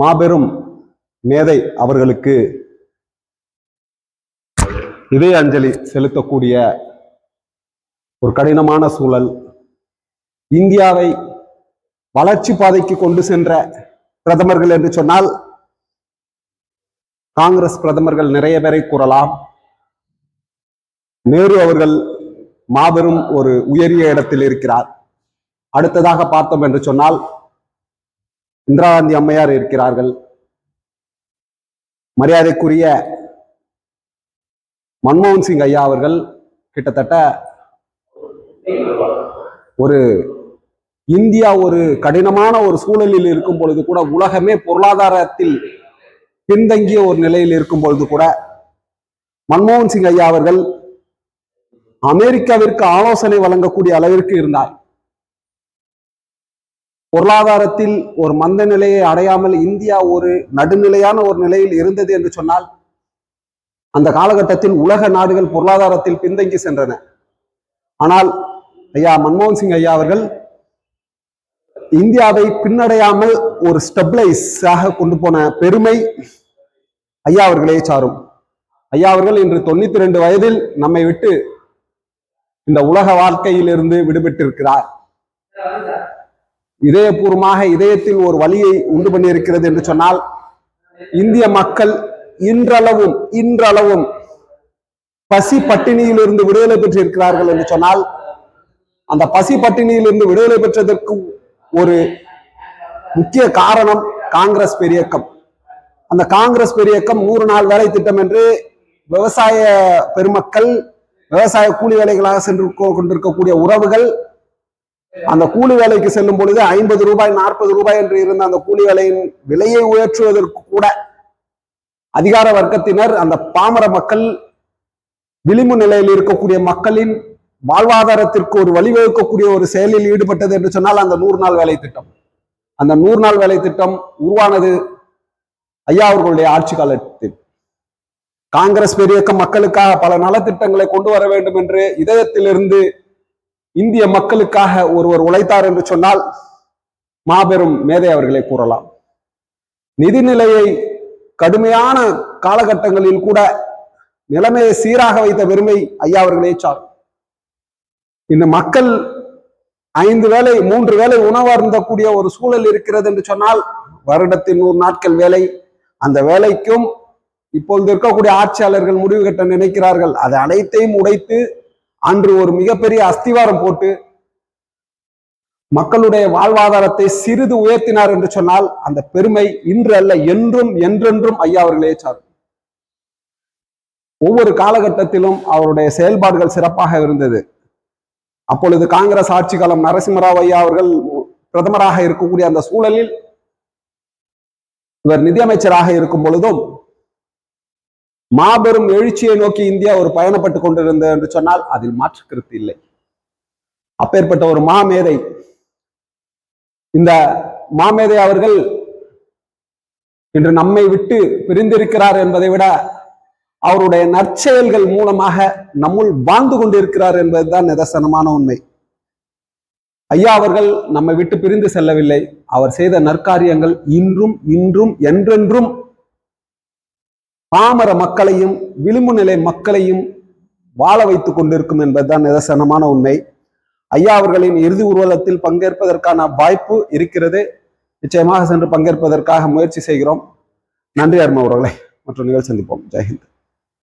மாபெரும் மேதை அவர்களுக்கு இதய அஞ்சலி செலுத்தக்கூடிய ஒரு கடினமான சூழல். இந்தியாவை வளர்ச்சி பாதைக்கு கொண்டு சென்ற பிரதமர்கள் என்று சொன்னால் காங்கிரஸ் பிரதமர்கள் நிறைய பேரை கூறலாம். நேரு அவர்கள் மாபெரும் ஒரு உயரிய இடத்தில் இருக்கிறார். அடுத்ததாக பார்த்தோம் என்று சொன்னால் இந்திரா காந்தி அம்மையார் இருக்கிறார்கள். மரியாதைக்குரிய மன்மோகன் சிங் ஐயா அவர்கள் கிட்டத்தட்ட ஒரு இந்தியா ஒரு கடினமான ஒரு சூழலில் இருக்கும் பொழுது கூட உலகமே பொருளாதாரத்தில் பின்தங்கிய ஒரு நிலையில் இருக்கும் பொழுது கூட மன்மோகன் சிங் ஐயா அவர்கள் அமெரிக்காவிற்கு ஆலோசனை வழங்கக்கூடிய அளவிற்கு இருந்தார். பொருளாதாரத்தில் ஒரு மந்த நிலையை அடையாமல் இந்தியா ஒரு நடுநிலையான ஒரு நிலையில் இருந்தது என்று சொன்னால் அந்த காலகட்டத்தில் உலக நாடுகள் பொருளாதாரத்தில் பின்தங்கி சென்றன. ஆனால் ஐயா மன்மோகன் சிங் ஐயா அவர்கள் இந்தியாவை பின்னடையாமல் ஒரு ஸ்டெபிளைஸாக கொண்டு போன பெருமை ஐயா அவர்களே சாரும். ஐயா அவர்கள் இன்று தொண்ணூத்தி ரெண்டு வயதில் நம்மை விட்டு இந்த உலக வாழ்க்கையிலிருந்து விடுபட்டிருக்கிறார். இதயபூர்வமாக இதயத்தில் ஒரு வழியை உண்டு பண்ணியிருக்கிறது என்று சொன்னால் இந்திய மக்கள் இன்றளவும் இன்றளவும் பசி பட்டினியிலிருந்து விடுதலை பெற்றிருக்கிறார்கள் என்று சொன்னால் அந்த பசி பட்டினியிலிருந்து விடுதலை பெற்றதற்கு ஒரு முக்கிய காரணம் காங்கிரஸ் பெரியக்கம். அந்த காங்கிரஸ் பெரியக்கம் நூறு நாள் வேலை திட்டம் என்று விவசாய பெருமக்கள் விவசாய கூலி வேலைகளாக சென்று கொண்டிருக்கக்கூடிய உறவுகள் அந்த கூலி வேலைக்கு செல்லும் பொழுது ஐம்பது ரூபாய் நாற்பது ரூபாய் என்று இருந்த அந்த கூலி வேலையின் விலையை உயர்த்துவதற்கு கூட அதிகார வர்க்கத்தினர் அந்த பாமர மக்கள் விளிம்பு நிலையில் இருக்கக்கூடிய மக்களின் வாழ்வாதாரத்திற்கு ஒரு வழிவகுக்கக்கூடிய ஒரு செயலில் ஈடுபட்டது என்று சொன்னால் அந்த நூறு நாள் வேலை திட்டம். அந்த நூறு நாள் வேலை திட்டம் உருவானது ஐயா அவர்களுடைய ஆட்சி காலத்தில். காங்கிரஸ் பெரியக்கம் மக்களுக்காக பல நலத்திட்டங்களை கொண்டு வர வேண்டும் என்று இதயத்திலிருந்து இந்திய மக்களுக்காக ஒருவர் உழைத்தார் என்று சொன்னால் மாபெரும் மேதை அவர்களை கூறலாம். நிதிநிலையை கடுமையான காலகட்டங்களில் கூட நிலைமையை சீராக வைத்த பெருமை ஐயா அவர்களே சார். இந்த மக்கள் ஐந்து வேலை மூன்று வேலை உணவு அருந்தக்கூடிய ஒரு சூழல் இருக்கிறது என்று சொன்னால் வருடத்தின் நூறு நாட்கள் வேலை. அந்த வேலைக்கும் இப்பொழுது இருக்கக்கூடிய ஆட்சியாளர்கள் முடிவு கட்ட நினைக்கிறார்கள். அது அனைத்தையும் உடைத்து அன்று ஒரு மிகப்பெரிய அஸ்திவாரம் போட்டு மக்களுடைய வாழ்வாதாரத்தை சிறிது உயர்த்தினார் என்று சொன்னால் அந்த பெருமை இன்று அல்ல என்றும் என்றென்றும் ஐயா அவர்களே சாரும். ஒவ்வொரு காலகட்டத்திலும் அவருடைய செயல்பாடுகள் சிறப்பாக இருந்தது. அப்பொழுது காங்கிரஸ் ஆட்சி காலம் நரசிம்மராவ் ஐயா அவர்கள் பிரதமராக இருக்கக்கூடிய அந்த சூழலில் இவர் நிதியமைச்சராக இருக்கும் பொழுதும் மாபெரும் எழுச்சியை நோக்கி இந்தியா ஒரு பயணப்பட்டு கொண்டிருந்தது என்று சொன்னால் அதில் மாற்று கருத்து இல்லை. அப்பேற்பட்ட ஒரு மாமேதை இந்த மாமேதை அவர்கள் இன்று நம்மை விட்டு பிரிந்திருக்கிறார் என்பதை விட அவருடைய நற்செயல்கள் மூலமாக நம்முள் வாழ்ந்து கொண்டிருக்கிறார் என்பதுதான் நிதர்சனமான உண்மை. ஐயா அவர்கள் நம்மை விட்டு பிரிந்து செல்லவில்லை. அவர் செய்த நற்காரியங்கள் இன்றும் இன்றும் என்றென்றும் பாமர மக்களையும் விளிம்பு நிலை மக்களையும் வாழ வைத்துக் கொண்டிருக்கும் என்பதுதான் நிதர்சனமான உண்மை. ஐயா அவர்களின் இறுதி ஊர்வலத்தில் பங்கேற்பதற்கான வாய்ப்பு இருக்கிறது. நிச்சயமாக சென்று பங்கேற்பதற்காக முயற்சி செய்கிறோம். நன்றி அருமை அவர்களை. மற்ற நிகழ்ச்சி சந்திப்போம். ஜெயஹிந்த்.